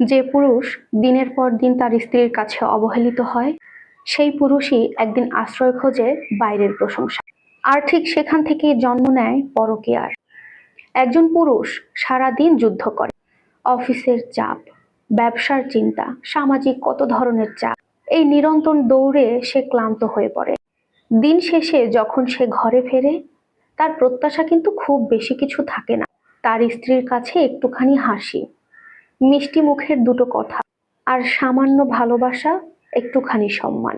যে পুরুষ দিনের পর দিন তার স্ত্রীর কাছে অবহেলিত হয়, সেই পুরুষই একদিন আশ্রয় খোঁজে বাইরের প্রশংসা। আর ঠিক সেখান থেকে জন্ম নেয় পরকীয়ার। একজন পুরুষ সারা দিন যুদ্ধ করে। অফিসের চাপ, ব্যবসার চিন্তা, সামাজিক কত ধরনের চাপ, এই নিরন্তর দৌড়ে সে ক্লান্ত হয়ে পড়ে। দিন শেষে যখন সে ঘরে ফেরে, তার প্রত্যাশা কিন্তু খুব বেশি কিছু থাকে না। তার স্ত্রীর কাছে একটুখানি হাসি মিষ্টি মুখের দুটো কথা আর সামান্য ভালোবাসা, একটুখানি সম্মান।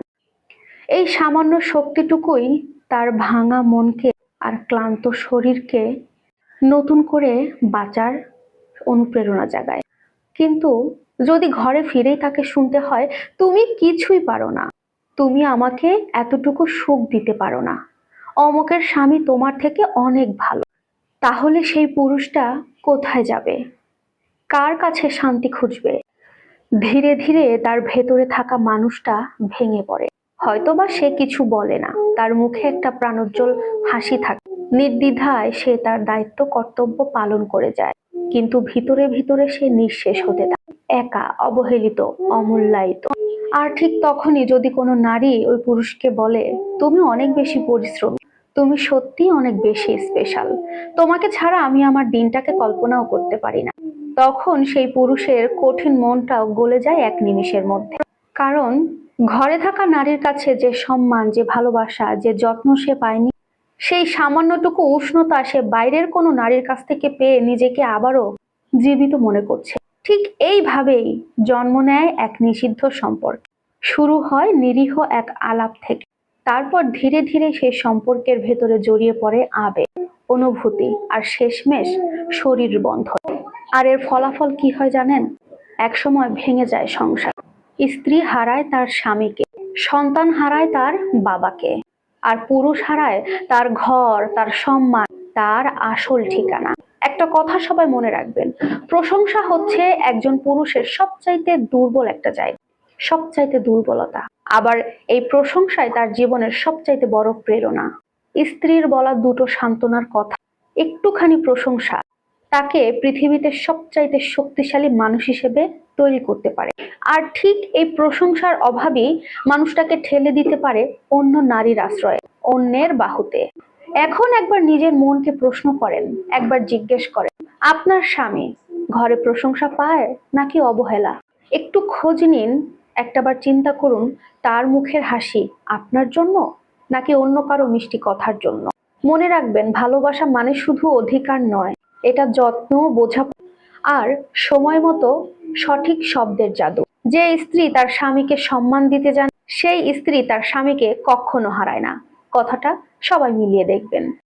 এই সামান্য শক্তিটুকুই তার ভাঙা মনকে আর ক্লান্ত শরীরকে নতুন করে বাঁচার অনুপ্রেরণা জাগায়। কিন্তু যদি ঘরে ফিরেই তাকে শুনতে হয়, তুমি কিছুই পারো না। তুমি আমাকে এতটুকু সুখ দিতে পারো না। অমকের স্বামী তোমার থেকে অনেক ভালো। তাহলে সেই পুরুষটা কোথায় যাবে? কার কাছে শান্তি খুঁজবে? ধীরে ধীরে তার ভেতরে থাকা মানুষটা ভেঙে পড়ে। হয়তোবা সে কিছু বলে না, তার মুখে একটা প্রাণোজ্জ্বল হাসি থাকে। নির্দ্বিধায় সে তার দায়িত্ব, কর্তব্য পালন করে যায়, কিন্তু ভিতরে ভিতরে সে নিঃশেষ হতে থাকে। একা, অবহেলিত, অমূল্যায়িত। আর ঠিক তখনই যদি কোনো নারী ওই পুরুষকে বলে, তুমি অনেক বেশি পরিশ্রমী, তুমি সত্যি অনেক বেশি স্পেশাল তোমাকে ছাড়া আমি আমার দিনটাকে কল্পনাও করতে পারি না। তখন সেই পুরুষের কঠিন মনটাও গলে যায় এক নিমিষের মধ্যে। কারণ ঘরে থাকা নারীর কাছে যে সম্মান, যে ভালোবাসা, যে যত্ন সে পায়নি, সেই সামান্যটুকু উষ্ণতা সে বাইরের কোনো নারীর কাছ থেকে পেয়ে নিজেকে আবারও জীবিত মনে করছে। ঠিক এইভাবেই জন্ম নেয় এক নিষিদ্ধ সম্পর্ক। শুরু হয় নিরীহ এক আলাপ থেকে। তারপর ধীরে ধীরে সেই সম্পর্কের ভেতরে জড়িয়ে পড়ে আবেগ। অনুভূতি আর শেষমেশ শরীর বন্ধন আর এর ফলাফল কি হয় জানেন? একসময় ভেঙে যায় সংসার। স্ত্রী হারায় তার স্বামীকে, সন্তান হারায় তার বাবাকে, আর পুরুষ হারায় তার ঘর, তার সম্মান, তার আসল ঠিকানা। একটা কথা সবাই মনে রাখবেন, প্রশংসা হচ্ছে একজন পুরুষের সবচাইতে দুর্বল একটা জায়গা, সবচাইতে দুর্বলতা। আবার এই প্রশংসায় তার জীবনের সবচাইতে বড় প্রেরণা। স্ত্রীর বলা দুটো সান্ত্বনার কথা। একটুখানি প্রশংসা তাকে পৃথিবীতে সবচাইতে শক্তিশালী মানুষ হিসেবে তৈরি করতে পারে। আর ঠিক এই প্রশংসার অভাবই মানুষটাকে ঠেলে দিতে পারে অন্য নারীর আশ্রয়ে, অন্যের বাহুতে। এখন একবার নিজের মনকে প্রশ্ন করেন, একবার জিজ্ঞেস করেন, আপনার স্বামী ঘরে প্রশংসা পায় নাকি অবহেলা? একটু খোঁজ নিন, একটাবার চিন্তা করুন, তার মুখের হাসি আপনার জন্য নাকি অন্য কারও মিষ্টি কথার জন্য? মনে রাখবেন, ভালোবাসা মানে শুধু অধিকার নয়, এটা যত্ন বোঝা আর সময় মতো সঠিক শব্দের জাদু। যে স্ত্রী তার স্বামীকে সম্মান দিতে জান, সেই স্ত্রী তার স্বামীকে কখনো হারায় না। কথাটা সবাই মিলিয়ে দেখবেন।